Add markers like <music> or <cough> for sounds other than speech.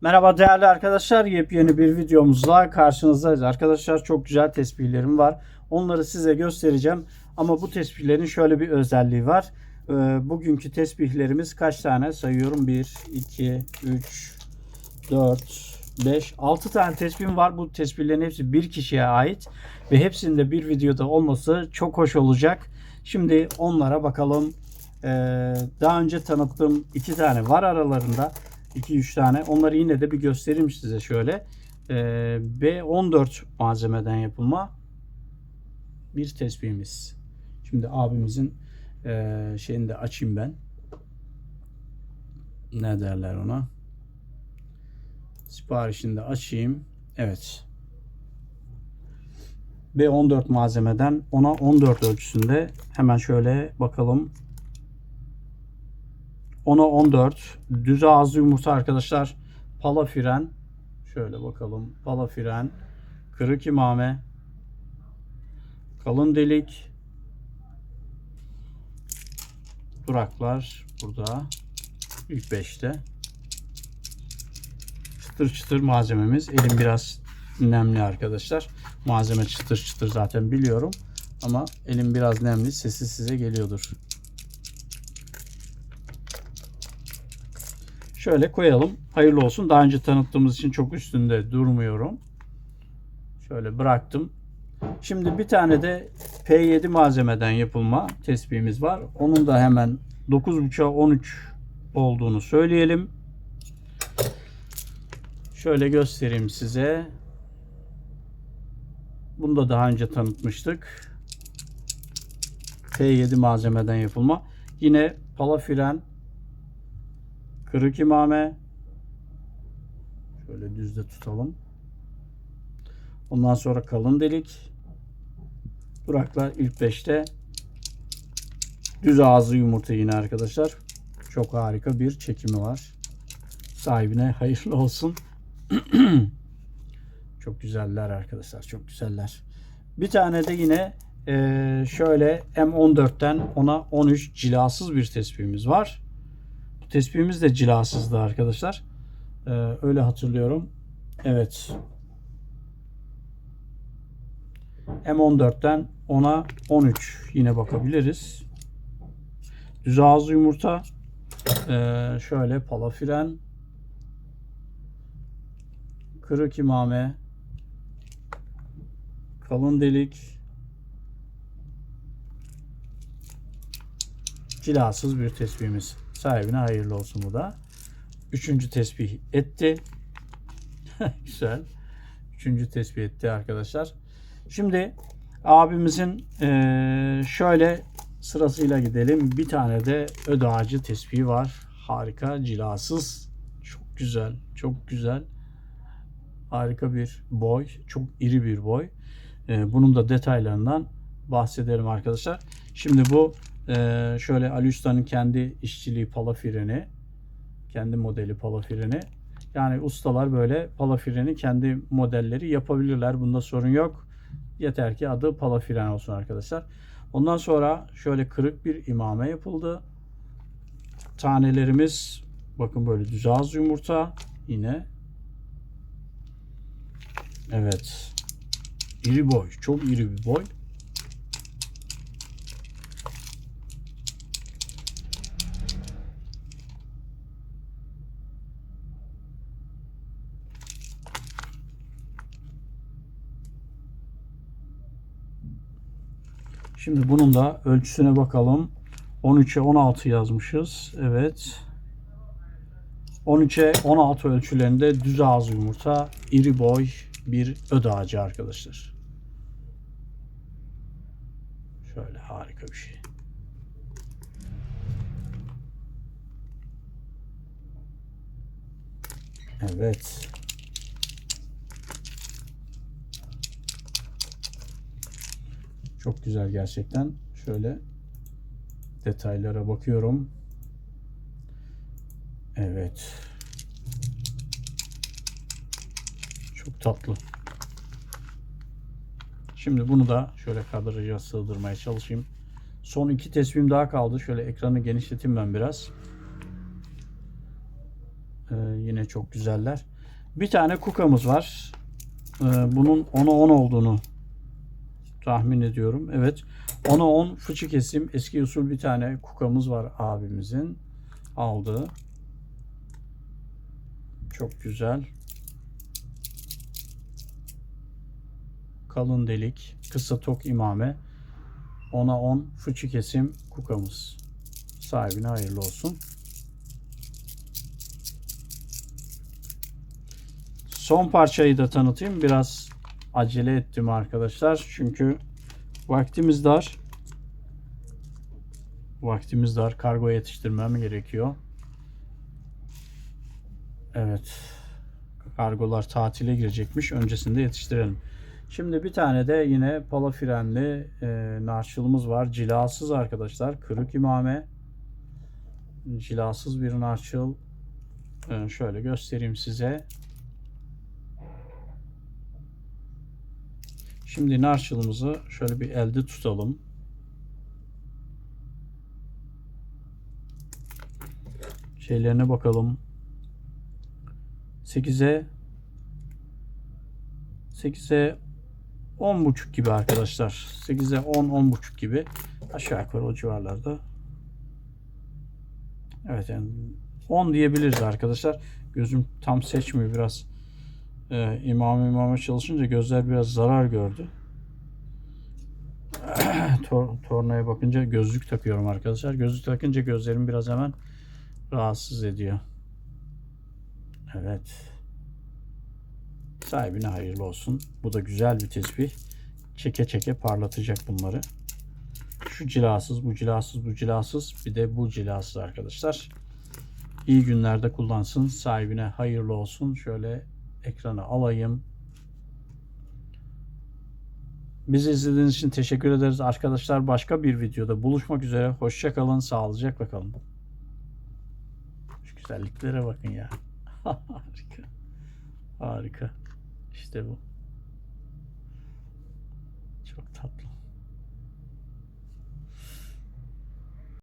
Merhaba değerli arkadaşlar. Yepyeni bir videomuzla karşınızdayız. Arkadaşlar çok güzel tespihlerim var. Onları size göstereceğim. Ama bu tespihlerin şöyle bir özelliği var. Ee, bugünkü tesbihlerimiz kaç tane sayıyorum? 1, 2, 3, 4, 5, 6 tane tesbihim var. Bu tesbihlerin hepsi bir kişiye ait. Ve hepsinde bir videoda olması çok hoş olacak. Şimdi onlara bakalım. Ee, daha önce tanıttığım iki tane var aralarında. 2-3 tane. Onları yine de bir göstereyim size şöyle. Ee, B14 malzemeden yapılma bir tespihimiz. Şimdi abimizin e, şeyini de açayım ben. Ne derler ona? Siparişini de açayım. Evet. B14 malzemeden ona 14 ölçüsünde hemen şöyle bakalım. Ona 14. Düz ağızlı yumurta arkadaşlar. Pala fren. Şöyle bakalım. Pala fren. Kırık imame. Kalın delik. Duraklar burada. İlk 5'te. Çıtır çıtır malzememiz. Elim biraz nemli arkadaşlar. Malzeme çıtır çıtır zaten biliyorum. Ama elim biraz nemli. Sesi size geliyordur. Şöyle koyalım. Hayırlı olsun. Daha önce tanıttığımız için çok üstünde durmuyorum. Şöyle bıraktım. Şimdi bir tane de P7 malzemeden yapılma tespihimiz var. Onun da hemen 9.5'a 13 olduğunu söyleyelim. Şöyle göstereyim size. Bunu da daha önce tanıtmıştık. P7 malzemeden yapılma. Yine pala fren Kırık imame. Şöyle düzde tutalım. Ondan sonra kalın delik. Duraklar ilk 5'te. Düz ağızlı yumurta yine arkadaşlar. Çok harika bir çekimi var. Sahibine hayırlı olsun. <clears throat> çok güzeller arkadaşlar. Çok güzeller. Bir tane de yine şöyle M14'ten ona 13 cilasız bir tespihimiz var. Tespihimiz de cilasızdı arkadaşlar. Ee, öyle hatırlıyorum. Evet. M14'ten ona 13 yine bakabiliriz. Düz ağızlı yumurta. Ee, şöyle pala fren. Kırık imame. Kalın delik. Cilasız bir tespihimiz. Sahibine hayırlı olsun bu da. Üçüncü tesbih etti. <laughs> Güzel. Üçüncü tesbih etti arkadaşlar. Şimdi abimizin eee, şöyle sırasıyla gidelim. Bir tane de öd ağacı tespihi var. Harika, cilasız. Çok güzel, çok güzel. Harika bir boy. Çok iri bir boy. Eee, bunun da detaylarından bahsedelim arkadaşlar. Şimdi bu ee, şöyle Ali Usta'nın kendi işçiliği pala freni. Kendi modeli pala freni. Yani ustalar böyle pala freni kendi modelleri yapabilirler. Bunda sorun yok. Yeter ki adı pala fren olsun arkadaşlar. Ondan sonra şöyle kırık bir imame yapıldı. Tanelerimiz bakın böyle düz ağız yumurta yine. Evet. İri boy. Çok iri bir boy. Şimdi bunun da ölçüsüne bakalım. 13'e 16 yazmışız. Evet. 13'e 16 ölçülerinde düz ağız yumurta, iri boy bir öd ağacı arkadaşlar. Şöyle harika bir şey. Evet. Çok güzel gerçekten. Şöyle detaylara bakıyorum. Evet. Çok tatlı. Şimdi bunu da şöyle kadraja sığdırmaya çalışayım. Son iki tesbihim daha kaldı. Şöyle ekranı genişleteyim ben biraz. Ee, yine çok güzeller. Bir tane kukamız var. Ee, bunun 10'a 10 olduğunu tahmin ediyorum. Evet. 10'a 10 fıçı kesim eski usul bir tane kukamız var abimizin aldığı. Çok güzel. Kalın delik, kısa tok imame. 10'a 10 fıçı kesim kukamız. Sahibine hayırlı olsun. Son parçayı da tanıtayım. Biraz acele ettim arkadaşlar. Çünkü vaktimiz dar. Vaktimiz dar. Kargo yetiştirmem gerekiyor. Evet. Kargolar tatile girecekmiş. Öncesinde yetiştirelim. Şimdi bir tane de yine pala frenli e, narçılımız var. Cilasız arkadaşlar. Kırık imame. Cilasız bir narçıl. E, şöyle göstereyim size. Şimdi narçılımızı şöyle bir elde tutalım. Şeylerine bakalım. 8'e 8'e 10 buçuk gibi arkadaşlar. 8'e 10 10 buçuk gibi aşağı yukarı o civarlarda. Evet yani 10 diyebiliriz arkadaşlar. Gözüm tam seçmiyor biraz. Ee, imam imama çalışınca gözler biraz zarar gördü. <clears throat> Tor, tornaya bakınca gözlük takıyorum arkadaşlar. Gözlük takınca gözlerim biraz hemen rahatsız ediyor. Evet. Sahibine hayırlı olsun. Bu da güzel bir tesbih. Çeke çeke parlatacak bunları. Şu cilasız, bu cilasız, bu cilasız. Bir de bu cilasız arkadaşlar. İyi günlerde kullansın. Sahibine hayırlı olsun. Şöyle ekranı alayım. Bizi izlediğiniz için teşekkür ederiz arkadaşlar. Başka bir videoda buluşmak üzere. Hoşça kalın, sağlıcakla kalın. Şu güzelliklere bakın ya. <laughs> Harika. Harika. İşte bu. Çok tatlı.